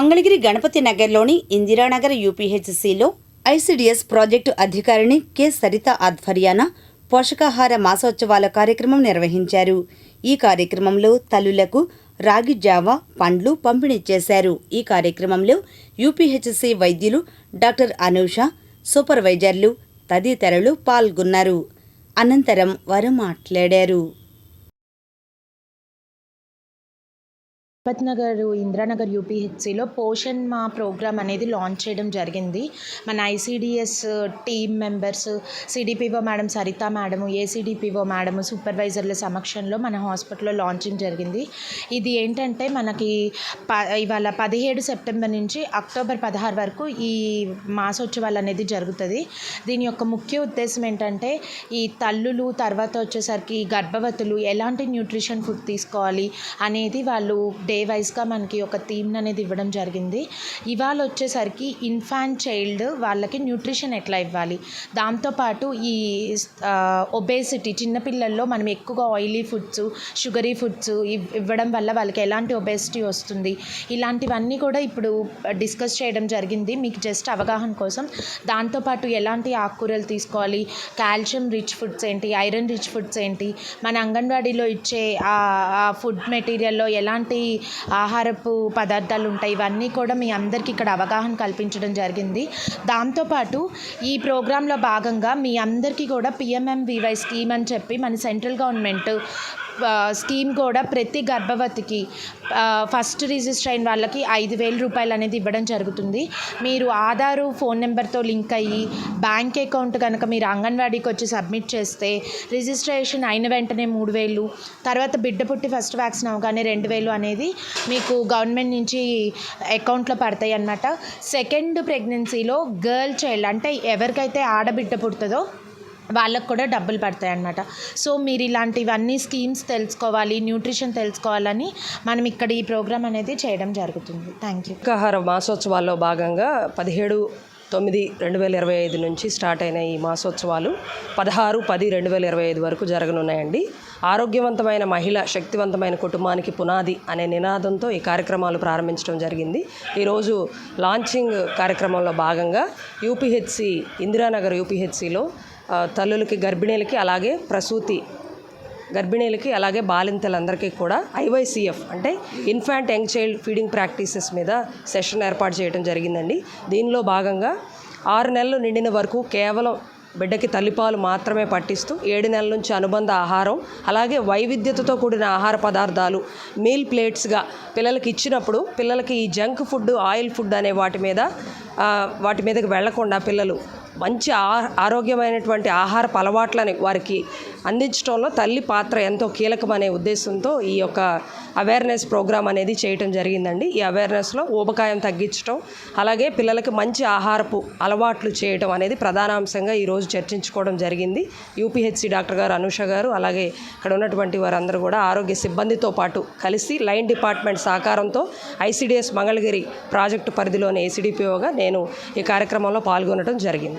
మంగళగిరి గణపతి నగర్లోని ఇందిరానగర్ యూపీహెచ్సిలో ICDS project అధికారిని కె. సరిత ఆధ్వర్యాన పోషకాహార మాసోత్సవాల కార్యక్రమం నిర్వహించారు. ఈ కార్యక్రమంలో తల్లులకు రాగి జావా పండ్లు పంపిణీ చేశారు. ఈ కార్యక్రమంలో యూపీహెచ్సి వైద్యులు డాక్టర్ అనూష సూపర్వైజర్లు తదితరులు పాల్గొన్నారు. అనంతరం వారు మాట్లాడారు. తిరుపతి నగర్ ఇందిరానగర్ యూపీహెచ్సిలో పోషన్ మా ప్రోగ్రామ్ అనేది లాంచ్ చేయడం జరిగింది. మన ICDS team members CDPO madam Saritha madam ACDPO madam సూపర్వైజర్ల సమక్షంలో మన హాస్పిటల్లో లాంచింగ్ జరిగింది. ఇది ఏంటంటే మనకి ప ఇవాళ పదిహేడు సెప్టెంబర్ నుంచి అక్టోబర్ పదహారు వరకు ఈ మాసోత్సవాలు అనేది జరుగుతుంది. దీని యొక్క ముఖ్య ఉద్దేశం ఏంటంటే ఈ తల్లులు తర్వాత వచ్చేసరికి గర్భవతులు ఎలాంటి న్యూట్రిషన్ ఫుడ్ తీసుకోవాలి అనేది వాళ్ళు డే వైజ్గా మనకి ఒక థీమ్ అనేది ఇవ్వడం జరిగింది. ఇవాళ వచ్చేసరికి ఇన్ఫాంట్ చైల్డ్ వాళ్ళకి న్యూట్రిషన్ ఎట్లా ఇవ్వాలి? దాంతోపాటు ఈ ఒబేసిటీ చిన్నపిల్లల్లో మనం ఎక్కువగా ఆయిలీ ఫుడ్స్ షుగరీ ఫుడ్స్ ఇవ్వడం వల్ల వాళ్ళకి ఎలాంటి ఒబేసిటీ వస్తుంది? ఇలాంటివన్నీ కూడా ఇప్పుడు డిస్కస్ చేయడం జరిగింది. మీకు జస్ట్ అవగాహన కోసం. దాంతోపాటు ఎలాంటి ఆకుకూరలు తీసుకోవాలి? కాల్షియం రిచ్ ఫుడ్స్ ఏంటి? ఐరన్ రిచ్ ఫుడ్స్ ఏంటి? మన అంగన్వాడీలో ఇచ్చే ఆ ఆ ఫుడ్ మెటీరియల్లో ఎలాంటి ఆహారపు పదార్థాలు ఉంటాయి. ఇవన్నీ కూడా మీ అందరికీ ఇక్కడ అవగాహన కల్పించడం జరిగింది. దాంతోపాటు ఈ ప్రోగ్రాంలో భాగంగా మీ అందరికీ కూడా పిఎంఎంవివై స్కీమ్ అని చెప్పి మన సెంట్రల్ గవర్నమెంట్ స్కీమ్ కూడా ప్రతి గర్భవతికి ఫస్ట్ రిజిస్టర్ అయిన వాళ్ళకి ఐదు వేల రూపాయలు అనేది ఇవ్వడం జరుగుతుంది. మీరు ఆధారు ఫోన్ నెంబర్తో లింక్ అయ్యి బ్యాంక్ అకౌంట్ కనుక మీరు అంగన్వాడీకి వచ్చి సబ్మిట్ చేస్తే రిజిస్ట్రేషన్ అయిన వెంటనే మూడు వేలు తర్వాత బిడ్డ పుట్టి ఫస్ట్ వ్యాక్సిన్ అవగానే రెండు వేలు అనేది మీకు గవర్నమెంట్ నుంచి అకౌంట్లో పడతాయి అన్నమాట. సెకండ్ ప్రెగ్నెన్సీలో గర్ల్ చైల్డ్ అంటే ఎవరికైతే ఆడబిడ్డ పుడుతుందో వాళ్ళకు కూడా డబ్బులు పడతాయి అన్నమాట సో మీరు ఇలాంటివన్నీ స్కీమ్స్ తెలుసుకోవాలి న్యూట్రిషన్ తెలుసుకోవాలని మనం ఇక్కడ ఈ ప్రోగ్రామ్ అనేది చేయడం జరుగుతుంది. థ్యాంక్ యూ ఆహార మాసోత్సవాల్లో భాగంగా పదిహేడు తొమ్మిది రెండు వేల ఇరవై ఐదు నుంచి స్టార్ట్ అయిన ఈ మాసోత్సవాలు పదహారు పది రెండు వేల ఇరవై ఐదు వరకు జరగనున్నాయండి. ఆరోగ్యవంతమైన మహిళ శక్తివంతమైన కుటుంబానికి పునాది అనే నినాదంతో ఈ కార్యక్రమాలు ప్రారంభించడం జరిగింది. ఈరోజు లాంచింగ్ కార్యక్రమంలో భాగంగా యూపీహెచ్సి ఇందిరానగర్ యూపీహెచ్సిలో తల్లులకి గర్భిణీలకి అలాగే ప్రసూతి గర్భిణీలకి అలాగే బాలింతలందరికీ కూడా ఐవైసీఎఫ్ అంటే infant young child feeding practices మీద సెషన్ ఏర్పాటు చేయడం జరిగిందండి. దీనిలో భాగంగా ఆరు నెలలు నిండిన వరకు కేవలం బిడ్డకి తల్లిపాలు మాత్రమే పట్టిస్తూ ఏడు నెలల నుంచి అనుబంధ ఆహారం అలాగే వైవిధ్యతతో కూడిన ఆహార పదార్థాలు మీల్ ప్లేట్స్గా పిల్లలకి ఇచ్చినప్పుడు పిల్లలకి ఈ జంక్ ఫుడ్ ఆయిల్ ఫుడ్ అనే వాటి మీద వాటి మీదకి వెళ్ళకుండా పిల్లలు మంచి ఆరోగ్యమైనటువంటి ఆహారపు అలవాట్లని వారికి అందించడంలో తల్లి పాత్ర ఎంతో కీలకమనే ఉద్దేశంతో ఈ యొక్క అవేర్నెస్ ప్రోగ్రామ్ అనేది చేయటం జరిగిందండి. ఈ అవేర్నెస్లో ఊబకాయం తగ్గించడం అలాగే పిల్లలకి మంచి ఆహారపు అలవాట్లు చేయటం అనేది ప్రధాన అంశంగా ఈరోజు చర్చించుకోవడం జరిగింది. యూపీహెచ్సి డాక్టర్ గారు అనుష గారు అలాగే ఇక్కడ ఉన్నటువంటి వారందరూ కూడా ఆరోగ్య సిబ్బందితో పాటు కలిసి లైన్ డిపార్ట్మెంట్ సహకారంతో ఐసిడిఎస్ మంగళగిరి ప్రాజెక్టు పరిధిలోని ఏసీడీపీఓగా నేను ఈ కార్యక్రమంలో పాల్గొనడం జరిగింది.